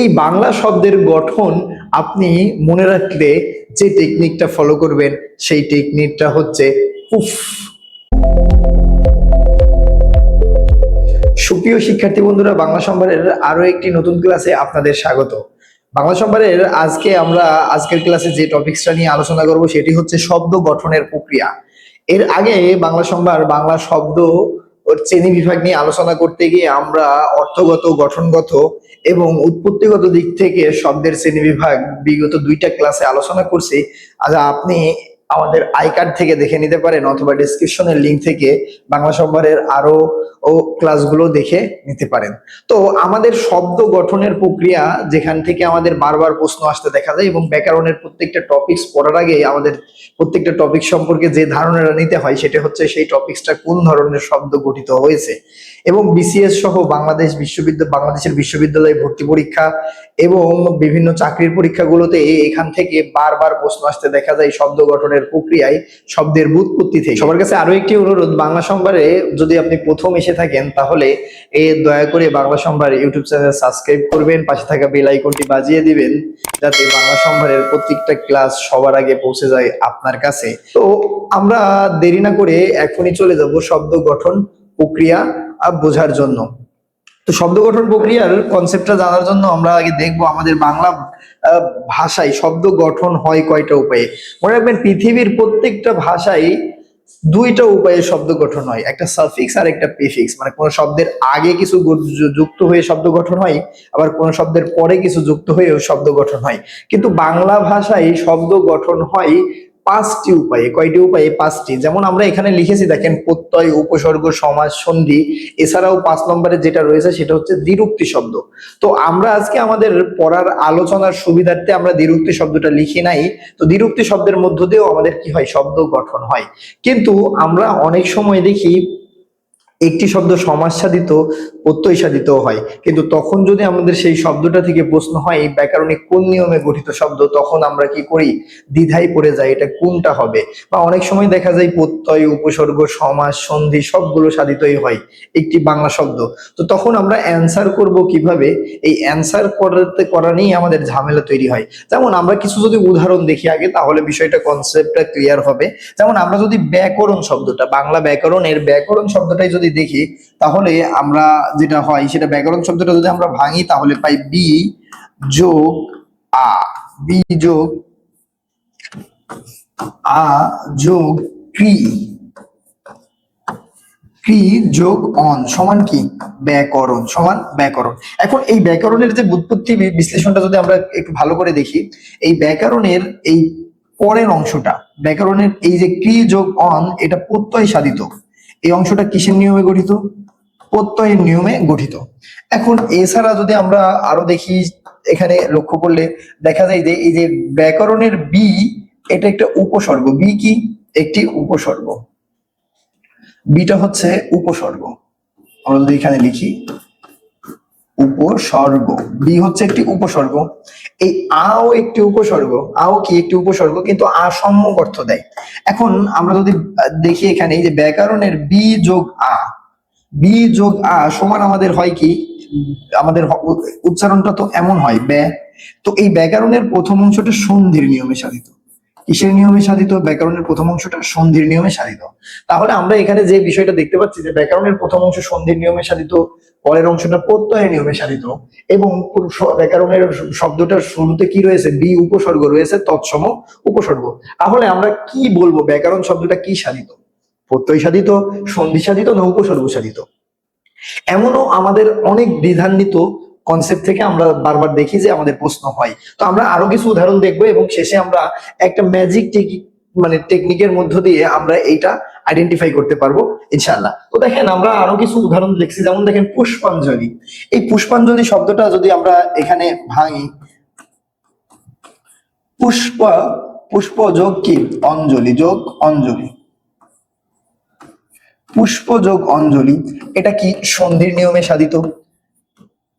এই বাংলা শব্দের গঠন আপনি মনে রাখলে যে টেকনিকটা ফলো করবেন, সেই টেকনিকটা হচ্ছে উফ। সুপ্রিয় শিক্ষার্থী বন্ধুরা, বাংলা সম্ভারের আরও একটি নতুন ক্লাসে আপনাদের স্বাগত। বাংলা সম্ভারের আজকে আমরা আজকের ক্লাসে যে টপিকসটা নিয়ে আলোচনা করব, সেটি হচ্ছে শব্দ গঠনের প্রক্রিয়া। এর আগে বাংলা সম্ভার বাংলা শব্দ শ্রেণি বিভাগ নিয়ে আলোচনা করতে গিয়ে আমরা অর্থগত, গঠনগত এবং উৎপত্তিগত দিক থেকে শব্দের শ্রেণি বিভাগ বিগত দুইটা ক্লাসে আলোচনা করছি। আজ আপনি আমাদের আই কার্ড থেকে দেখে নিতে পারেন অথবা ডিসক্রিপশনের লিংক থেকে বাংলা সম্ভারের আরও ও ক্লাসগুলো দেখে নিতে পারেন। তো আমাদের শব্দ গঠনের প্রক্রিয়া যেখান থেকে আমাদের বারবার প্রশ্ন আসতে দেখা যায় এবং ব্যাকরণের প্রত্যেকটা টপিকস পড়ার আগে আমাদের প্রত্যেকটা টপিক সম্পর্কে যে ধারণাটা নিতে হয় সেটা হচ্ছে সেই টপিকসটা কোন ধরনের শব্দ গঠিত হয়েছে। এবং বিসিএস সহ বাংলাদেশ বিশ্ববিদ্যালয় বাংলাদেশের বিশ্ববিদ্যালয়ে ভর্তি পরীক্ষা এবং বিভিন্ন চাকরির পরীক্ষাগুলোতে এখান থেকে বারবার প্রশ্ন আসতে দেখা যায় শব্দ গঠনের প্রক্রিয়ায় শব্দের বুৎপত্তি থেকে। সবার কাছে আরও একটি অনুরোধ, বাংলা সম্ভারে যদি আপনি প্রথম এসে থাকেন, তাহলে এ দয়া করে বাংলা সম্ভার ইউটিউব চ্যানেল সাবস্ক্রাইব করবেন, পাশে থাকা বেল আইকনটি বাজিয়ে দিবেন, যাতে বাংলা সম্ভারের প্রত্যেকটা ক্লাস সবার আগে পৌঁছে যায় আপনার কাছে। তো আমরা দেরি না করে এখনই চলে যাব শব্দ গঠন, প্রক্রিয়া বোঝার জন্য। তো শব্দ গঠন প্রক্রিয়ার কনসেপ্টটা জানার জন্য আমরা আগে দেখব আমাদের বাংলা ভাষায় শব্দ গঠন হয় কয়টা উপায়ে। মনে রাখবেন পৃথিবীর প্রত্যেকটা ভাষায় দুইটা উপায়ে শব্দ গঠন হয়, একটা সাফিক্স আর একটা প্রিফিক্স মানে কোন শব্দের আগে কিছু যুক্ত হয়ে শব্দ গঠন হয়, আবার কোন শব্দের পরে কিছু যুক্ত হয়েও শব্দ গঠন হয়। কিন্তু বাংলা ভাষায় শব্দ গঠন হয় পাঁচটি উপায়ে কয়টি উপায়ে? পাঁচটি। যেমন আমরা এখানে লিখেছি, দেখেন, প্রত্যয়, উপসর্গ, সমাজ, সন্ধি, এছাড়াও পাঁচ নম্বরে যেটা রয়েছে সেটা হচ্ছে দ্বিরুক্তি শব্দ। তো আমরা আজকে আমাদের পড়ার আলোচনার সুবিধার্থে আমরা দ্বিরুক্তি শব্দটা লিখি নাই। তো দ্বিরুক্তি শব্দের মধ্য দিয়েও আমাদের কি হয়? শব্দ গঠন হয়। কিন্তু আমরা অনেক সময় দেখি একটি শব্দ সমাজ সাধিত প্রত্যয় সাধিত হয়। কিন্তু তখন যদি আমাদের সেই শব্দটা থেকে প্রশ্ন হয়, এই ব্যাকরণিক কোন নিয়মে গঠিত শব্দ, তখন আমরা কি করি? দ্বিধায় পড়ে যাই, এটা কোনটা হবে? বা অনেক সময় দেখা যায় প্রত্যয়, উপসর্গ সমাজ সন্ধি সবগুলো সাধিতই হয়, একটি বাংলা শব্দ। তো তখন আমরা অ্যান্সার করব কীভাবে? এই অ্যান্সার করতে, করা নিয়ে আমাদের ঝামেলা তৈরি হয়। যেমন আমরা কিছু যদি উদাহরণ দেখি আগে, তাহলে বিষয়টা কনসেপ্টটা ক্লিয়ার হবে। যেমন আমরা যদি ব্যাকরণ শব্দটা, বাংলা ব্যাকরণের ব্যাকরণ শব্দটাই যদি দেখি, তাহলে আমরা যেটা হয়, সেটা ব্যাকরণ শব্দটা যদি আমরা ভাঙি, তাহলে পাই বি যোগ আ বি যোগ আ যোগ ক্রি ক্রি যোগ অন সমান কি? ব্যাকরণ, সমান ব্যাকরণ। এখন এই ব্যাকরণের যে বুৎপত্তি বিশ্লেষণটা যদি আমরা একটু ভালো করে দেখি, এই ব্যাকরণের এই পরের অংশটা, ব্যাকরণের এই যে ক্রি যোগ অন এটা প্রত্যয় সাধিত। এই অংশটা কিসের নিয়মে গঠিত? প্রত্যয়ের নিয়মে গঠিত। এখন এছাড়া যদি আমরা আরও দেখি, এখানে লক্ষ্য করলে দেখা যায় যে এই যে ব্যাকরণের বি এটা একটা উপসর্গ। বি কি? একটি উপসর্গ। বিটা হচ্ছে উপসর্গ। আমরা যদি এখানে লিখি উপসর্গ বি হচ্ছে একটি উপসর্গ। এই আও একটি উপসর্গ, আও কি একটি উপসর্গ, কিন্তু আ সম্যক অর্থ দেয়। এখন আমরা যদি দেখি এখানে যে ব্যাকরণের বি যোগ আ। বি যোগ আ সমান আমাদের হয় কি? আমাদের উচ্চারণটা তো এমন হয় ব্যা। তো এই ব্যাকরণের প্রথম অংশটা সন্ধির নিয়মে সাধিত। কিসের নিয়মে সাধিত? ব্যাকরণের প্রথম অংশটা সন্ধির নিয়মে সাধিত। তাহলে আমরা এখানে যে বিষয়টা দেখতে পাচ্ছি যে ব্যাকরণের প্রথম অংশ সন্ধির নিয়মে সাধিত, পরের অংশটা প্রত্যয়ের নিয়মে সাধিত, এবং ব্যাকরণের শব্দটার শুরুতে কি রয়েছে? বি উপসর্গ রয়েছে, তৎসম উপসর্গ। তাহলে আমরা কি বলব? ব্যাকরণ শব্দটা কি সাধিত? প্রত্যয় সাধিত, সন্ধি সাধিত না উপসর্গ সাধিত? এমনও আমাদের অনেক দ্বিধান্বিত কনসেপ্ট থেকে আমরা বারবার দেখি যে আমাদের প্রশ্ন হয়। তো আমরা আরও কিছু উদাহরণ দেখব এবং শেষে আমরা একটা ম্যাজিক টেকনিক মানে টেকনিকের মধ্য দিয়ে আমরা এইটা আইডেন্টিফাই করতে পারব, ইনশাআল্লাহ। তো দেখেন, আমরা আরও কিছু উদাহরণ দেখছি। যেমন দেখেন, পুষ্পাঞ্জলি। এই পুষ্পাঞ্জলি শব্দটা যদি আমরা এখানে ভাঙি, পুষ্প পুষ্প যোগ কি? অঞ্জলি, যোগ অঞ্জলি। পুষ্প যোগ অঞ্জলি, এটা কি সন্ধির নিয়মে সাধিত?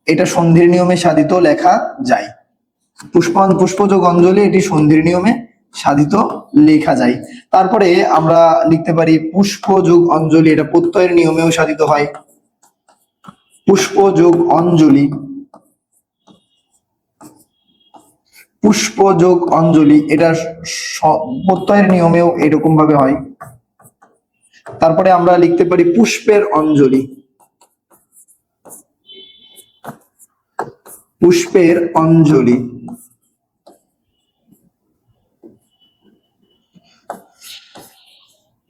এটা সন্ধির নিয়মে সাধিত লেখা যায়। পুষ্প পুষ্পযোগ অঞ্জলি এটি সন্ধির নিয়মে সাধিত লেখা যায়। তারপরে আমরা লিখতে পারি পুষ্পযোগ অঞ্জলি, এটা প্রত্যয়ের নিয়মেও সাধিত হয়। পুষ্পযোগ অঞ্জলি। পুষ্প যোগ অঞ্জলি, এটা প্রত্যয়ের নিয়মেও এরকম ভাবে হয়। তারপরে আমরা লিখতে পারি পুষ্পের অঞ্জলি। পুষ্পের অঞ্জলি।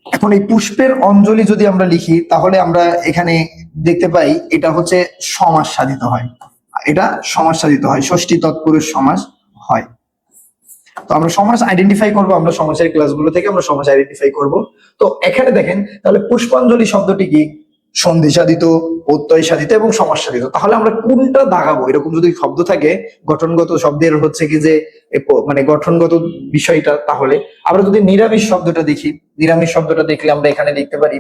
এখন এই পুষ্পের অঞ্জলি যদি আমরা লিখি, তাহলে আমরা এখানে দেখতে পাই, এটা হচ্ছে সমাস সাধিত হয়। এটা সমাস সাধিত হয়, ষষ্ঠী তৎপুরুষ সমাস হয়। তো আমরা সমাস আইডেন্টিফাই করব, আমরা সমাসের ক্লাসগুলো থেকে আমরা সমাস আইডেন্টিফাই করব। তো এখানে দেখেন, তাহলে পুষ্পাঞ্জলি শব্দটি কি? সন্ধি সাধিত প্রত্যয় সাধিত এবং সমাস সাধিত তাহলে আমরা কোনটা দাগাবো? এরকম যদি শব্দ থাকে, গঠনগত শব্দের হচ্ছে কি যে মানে গঠনগত বিষয়টা তাহলে। আমরা যদি নিরামিষ শব্দটা দেখি, নিরামিষ শব্দটা দেখলে আমরা এখানে দেখতে পারি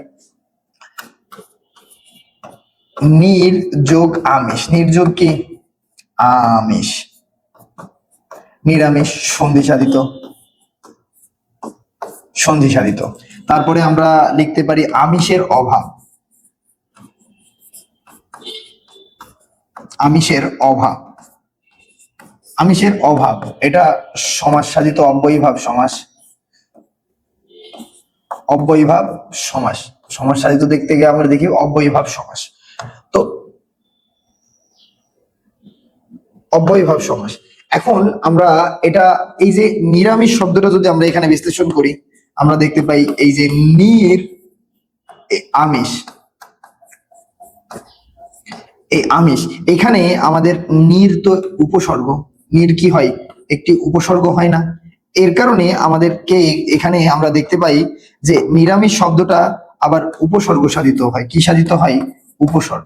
নির যোগ আমিষ। নির্যোগ কি? আমিষ। নিরামিষ সন্ধি সাধিত সন্ধি সাধিত তারপরে আমরা লিখতে পারি আমিষের অভাব। আমিষের অভাব। আমিষের অভাব, এটা সমাজ সাধিত অব্যয়ীভাব সমাস অব্যয়ীভাব সমাস সমাজ। সাধিত দেখতে গিয়ে আমরা দেখি অব্যয়ীভাব সমাস তো অব্যয়ীভাব সমাস এখন আমরা এটা, এই যে নিরামিষ শব্দটা যদি আমরা এখানে বিশ্লেষণ করি, আমরা দেখতে পাই এই যে নির আমিষ। এই আমিষ, এখানে আমাদের নির তো উপসর্গ। নির কি হয়? একটি উপসর্গ হয় না। এর কারণে আমাদেরকে এখানে আমরা দেখতে পাই যে নিরামিষ শব্দটা আবার উপসর্গ সাধিত হয়। কি সাধিত হয়? উপসর্গ।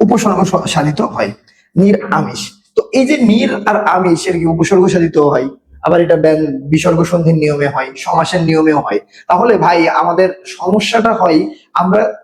উপসর্গ সাধিত হয়। নির আমিষ। তো এই যে নির আর আমিষ, এর কি উপসর্গ সাধিত হয়? আবার এটা ব্যন- বিসর্গ সন্ধির নিয়মে হয়, সমাসের নিয়মেও হয়। তাহলে ভাই, আমাদের সমস্যাটা হয়, আমরা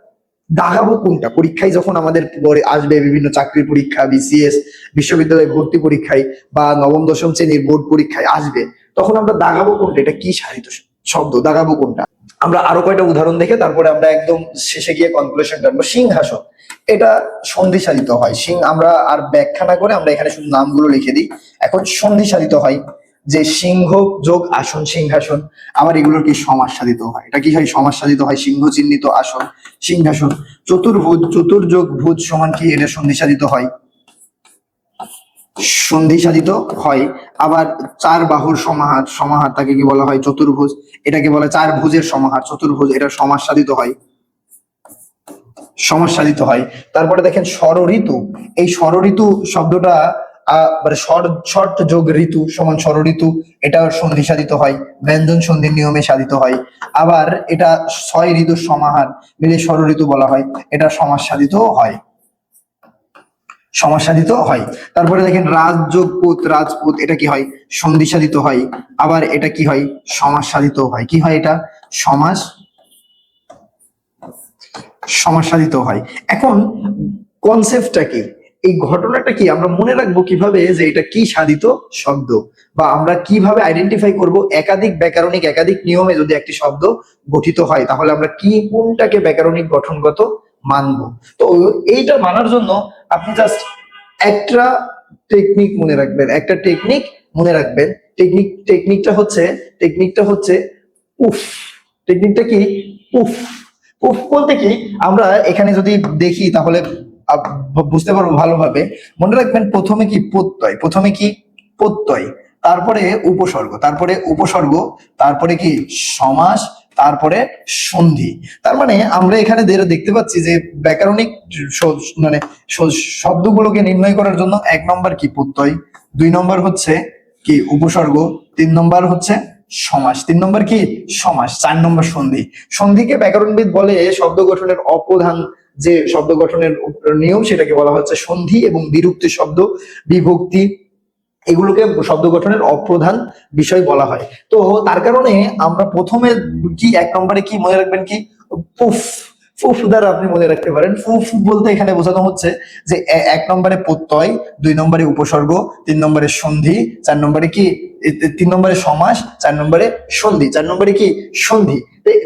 দাগাবো কোনটা? পরীক্ষায় যখন আমাদের আসবে বিভিন্ন চাকরির পরীক্ষা বিসিএস বিশ্ববিদ্যালয় ভর্তি পরীক্ষায় বা নবম, দশম শ্রেণির বোর্ড পরীক্ষায় আসবে, তখন আমরা দাগাবো কোনটা? এটা কি সাহিত্য শব্দ? দাগাবো কোনটা? আমরা আরও কয়টা উদাহরণ দেখে তারপরে আমরা একদম শেষে গিয়ে কনক্লুশন টানবো সিংহাসন। এটা সন্ধি সাধিত হয়। সিং, আমরা আর ব্যাখ্যা না করে আমরা এখানে শুধু নামগুলো লিখে দিই। এখন সন্ধি সাধিত হয়। যে সিংহ যোগ আসন সিংহাসন আবার এগুলোর কি সমাস সাধিত হয়? এটা কি হয় সমাস সাধিত হয়? সিংহ চিহ্নিত আসন সিংহাসন। চতুর্ভুজ, চতুর্যোগ ভুজ সমান কি? এটা সন্ধি সাধিত হয়। সন্ধি সাধিত হয়। আবার চার বাহুর সমাহার সমাহার তাকে কি বলা হয়? চতুর্ভুজ। এটাকে বলা হয় চার ভুজের সমাহার। চতুর্ভুজ, এটা সমাস সাধিত হয়। সমাস সাধিত হয়। তারপরে দেখেন ষড় ঋতু এই ষড় ঋতু শব্দটা মানে ষট যোগ ঋতু সমান ষড় ঋতু, এটা সন্ধি সাধিত হয়, ব্যঞ্জন সন্ধির নিয়মে সাধিত হয়। আবার এটা ছয় ঋতুর সমাহার মিলে ষড় ঋতু বলা হয়, এটা সমাস সাধিত হয়। সমাস সাধিত হয়। তারপরে দেখেন রাজযোগ পুত রাজপুত এটা কি হয়? সন্ধি সাধিত হয়। আবার এটা কি হয়? সমাস সাধিত হয়। কি হয় এটা? সমাস সমাস সাধিত হয়। এখন কনসেপ্টটা কি? এই ঘটনাটা কি? আমরা মনে রাখব কীভাবে যে এটা কি সাধিত শব্দ বা আমরা কীভাবে আইডেন্টিফাই করব একাধিক ব্যাকরণিক, একাধিক নিয়মে যদি একটি শব্দ গঠিত হয়, তাহলে আমরা কি কোনটাকে ব্যাকরণিক গঠনগত মানব? তো এইটা মানার জন্য আপনি জাস্ট একটা টেকনিক মনে রাখবেন, একটা টেকনিক মনে রাখবেন। টেকনিক টেকনিকটা হচ্ছে টেকনিকটা হচ্ছে উফ। টেকনিকটা কি? উফ। উফ বলতে কি? আমরা এখানে যদি দেখি তাহলে বুঝতে পারব ভালোভাবে। মনে রাখবেন প্রথমে কি প্রত্যয়, প্রথমে কি প্রত্যয়, তারপরে উপসর্গ তারপরে উপসর্গ, তারপরে কি সমাস, তারপরে সন্ধি। তার মানে আমরা এখানে দে- দেখতে পাচ্ছি যে ব্যাকরণিক মানে শব্দগুলোকে নির্ণয় করার জন্য এক নম্বর কি প্রত্যয়, দুই নম্বর হচ্ছে কি উপসর্গ, তিন নম্বর হচ্ছে সমাস, তিন নম্বর কি? সমাস, চার নম্বর সন্ধি। সন্ধিকে ব্যাকরণবিদ বলে শব্দ গঠনের অপ্রধান যে শব্দ গঠনের নিয়ম সেটাকে বলা হচ্ছে সন্ধি এবং বিরুক্তি শব্দ, বিভক্তি। এগুলোকে শব্দ গঠনের অপ্রধান বিষয় বলা হয়। তো তার কারণে আমরা প্রথমে কি, এক নম্বরে কি মনে রাখবেন কি? পুফ ফুফ দ্বারা আপনি মনে রাখতে পারেন। ফুফ বলতে এখানে বোঝানো হচ্ছে যে এক নম্বরে প্রত্যয়, দুই নম্বরে উপসর্গ, তিন নম্বরে সন্ধি, চার নম্বরে কি তিন নম্বরে সমাস, চার নম্বরে সন্ধি, চার নম্বরে কি, সন্ধি।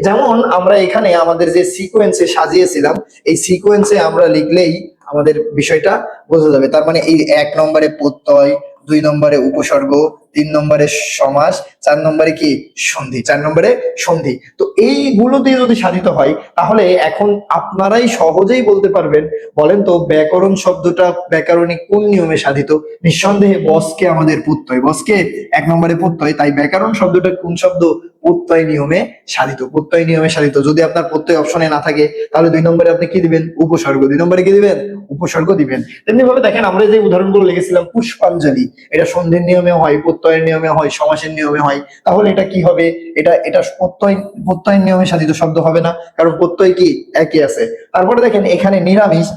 যেমন আমরা এখানে আমাদের যে সিকোয়েন্সে সাজিয়েছিলাম, এই সিকোয়েন্সে আমরা লিখলেই আমাদের বিষয়টা বোঝা যাবে। তার মানে এই এক নম্বরে প্রত্যয়, দুই নম্বরে উপসর্গ তিন নম্বরে সমাস, চার নম্বরে কি? সন্ধি, চার নম্বরে সন্ধি। তো এইগুলো দিয়ে যদি সাধিত হয়, তাহলে এখন আপনারাই সহজেই বলতে পারবেন, বলেন তো ব্যাকরণ শব্দটা ব্যাকরণে কোন নিয়মে সাধিত? নিঃসন্দেহে বসকে আমাদের প্রত্যয় বসকে এক নম্বরে প্রত্যয় তাই ব্যাকরণ শব্দটা কোন শব্দ? প্রত্যয় নিয়মে সাধিত। প্রত্যয় নিয়মে সাধিত। যদি আপনার প্রত্যয় অপশনে না থাকে, তাহলে দুই নম্বরে আপনি কি দিবেন? উপসর্গ। দুই নম্বরে কি দিবেন? উপসর্গ দিবেন। তেমনি ভাবে দেখেন, আমরা যে উদাহরণগুলো লিখেছিলাম, পুষ্পাঞ্জলি, এটা সন্ধির নিয়মে হয় প্রত্যয়ের নিয়মে হয়, সমাসের নিয়মে হয়, তাহলে এটা কি হবে? এটা এটা প্রত্যয়, প্রত্যয়ের নিয়মে সাধিত শব্দ হবে না, কারণ প্রত্যয় কি? একই আছে। তারপরে দেখেন, এখানে নিরামিষ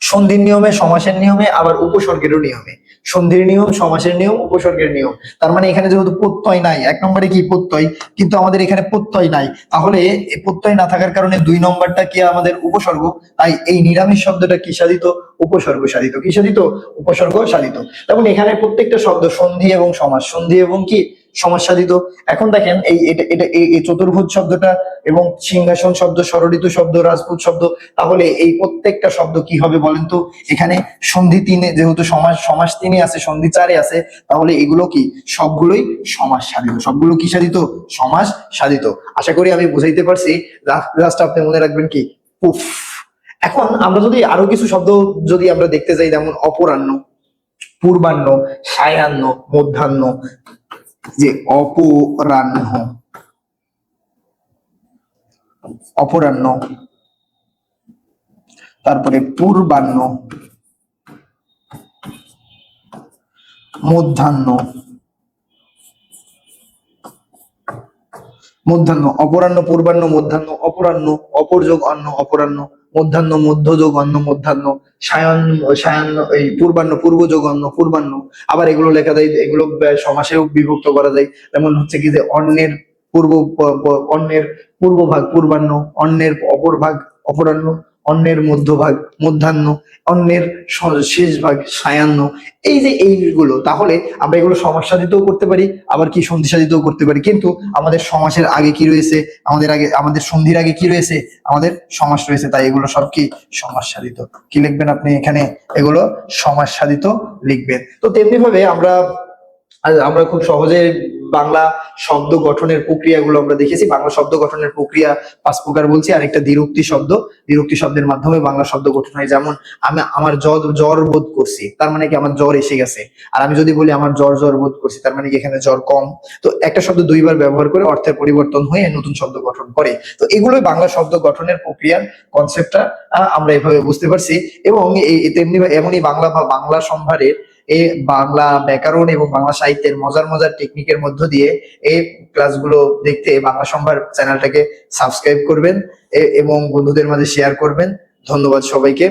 সন্ধির নিয়মে, সমাসের নিয়মে, আবার উপসর্গেরও নিয়মে। সন্ধির নিয়ম, সমাসের নিয়ম, উপসর্গের নিয়ম। তার মানে এখানে যেহেতু প্রত্যয় নাই, এক নম্বরে কি প্রত্যয়? কিন্তু আমাদের এখানে প্রত্যয় নাই। তাহলে প্রত্যয় না থাকার কারণে দুই নম্বরটা কি আমাদের উপসর্গ? তাই এই নিরামিষ শব্দটা কি সাধিত? উপসর্গ সাধিত। কি সাধিত? উপসর্গ সাধিত। তেমন এখানে প্রত্যেকটা শব্দ সন্ধি এবং সমাস। সন্ধি এবং কি? সমাস সাধিত এখন দেখেন এই এটা এই চতুর্ভুজ শব্দটা এবং সিংহাসন শব্দ স্বরঋতু শব্দ, রাজপুত শব্দ, তাহলে এই প্রত্যেকটা শব্দ কি হবে বলেন তো? এখানে সন্ধি তিনে, যেহেতু সমাস সমাস তিনে আছে, সন্ধি চারে আছে, তাহলে এগুলো কি? সবগুলোই সমাস সাধিত। সবগুলো কি সাধিত? সমাস সাধিত। আশা করি আমি বুঝাইতে পারছি। জাস্ট আপনি মনে রাখবেন কি? উফ এখন আমরা যদি আরও কিছু শব্দ যদি আমরা দেখতে যাই, যেমন অপরাহ্ন, পূর্বাহ্ন, সায়াহ্ন, মধ্যাহ্ন যে অপরাহ্ন। অপরাহ্ন। তারপরে পূর্বাহ্ন। মধ্যাহ্ন। মধ্যাহ্ন অপরাহ্ন পূর্বাহ্ন মধ্যাহ্ন অপরাহ্ন অপরযোগ অন্ন অপরাহ্ন। মধ্যাহ্ন মধ্যযোগ অন্ন মধ্যাহ্ন, সায়ন সায়ন, এই পূর্বাহ্ন পূর্বযোগ অন্ন পূর্বাহ্ন। আবার এগুলো লেখা যায়, এগুলো সমাসেও বিভক্ত করা যায়। যেমন হচ্ছে কি যে অন্যের পূর্ব, প- প- অন্যের পূর্ব ভাগ পূর্বাহ্ন, অন্যের অপর ভাগ অপরাহ্ন। অন্যের মধ্যভাগ, মধ্যাহ্ন, অন্যের শেষ ভাগ, সায়াহ্ন। এই যে এইগুলো, তাহলে আমরা এগুলো সমস্যা দিতেও করতে পারি, আবার কি সন্ধি সাধিতেও করতে পারি? কিন্তু আমাদের সমাসের আগে কি রয়েছে? আমাদের আগে, আমাদের সন্ধির আগে কি রয়েছে? আমাদের সমাস রয়েছে, তাই এগুলো সব কি সমাস সাধিত কি লিখবেন আপনি এখানে? এগুলো সমাস সাধিত লিখবেন। তো তেমনি ভাবে আমরা আমরা খুব সহজে বাংলা শব্দ গঠনের প্রক্রিয়াগুলো আমরা দেখেছি। বাংলা শব্দ গঠনের প্রক্রিয়া পাঁচ প্রকার বলছি। আরেকটা দ্বিরুক্তি শব্দ। দ্বিরুক্তি শব্দের মাধ্যমে বাংলা শব্দ গঠন হয়। যেমন, আমি আমার জ্বর জ্বর বোধ করছি। তার মানে কি আমার জ্বর এসে গেছে। আর আমি যদি বলি আমার জ্বর জ্বর বোধ করছি, তার মানে কি এখানে জ্বর কম। তো একটা শব্দ দুইবার ব্যবহার করে অর্থের পরিবর্তন হয়ে নতুন শব্দ গঠন করে। তো এগুলোই বাংলা শব্দ গঠনের প্রক্রিয়ার কনসেপ্টটা আমরা এভাবে বুঝতে পারছি। এবং তেমনি এমনই বাংলা বাংলা সম্ভারের এই বাংলা ব্যাকরণ এবং বাংলা সাহিত্যের মজার মজার টেকনিকের মধ্য দিয়ে এই ক্লাসগুলো দেখতে বাংলা সম্ভার চ্যানেলটাকে সাবস্ক্রাইব করবেন এবং বন্ধুদের মাঝে শেয়ার করবেন। ধন্যবাদ সবাইকে।